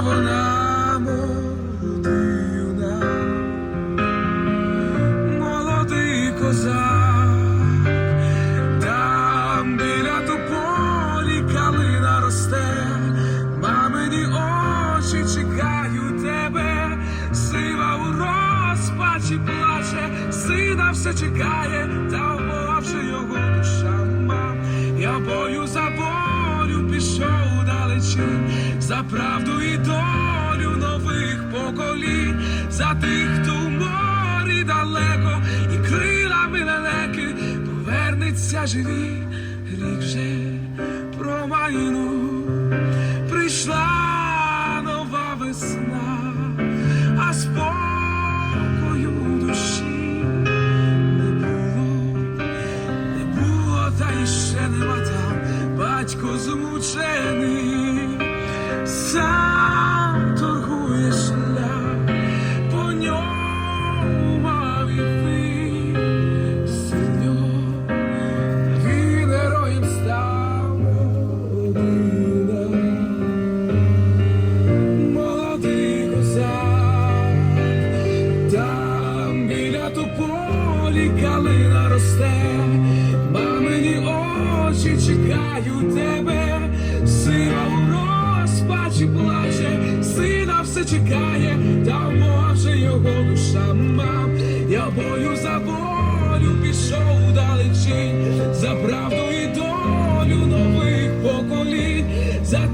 вона молодина, молодий козак, там біля тополі калина росте, мамині очі чекають тебе, сива у розпачі плаче, сина все чекає, та вмовчи його душа. Мам. Я бою за волю пішов далечінь, за правду і долю нових поколінь, за тих, хто в морі далеко, і крилами лелеки повернеться живі, рік вже промайну. Прийшла нова весна, а спокою душі не було, не було, та й ще нема там. Батько змучений, Sound все чекає, та може його душа мав. Я бою за волю пішов далечінь, за правду і долю нових поколінь, за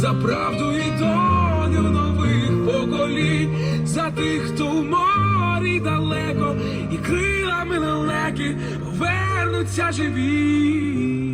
за правду і долю нових поколінь, за тих, хто в морі далеко, і крилами лелеки вернуться живі.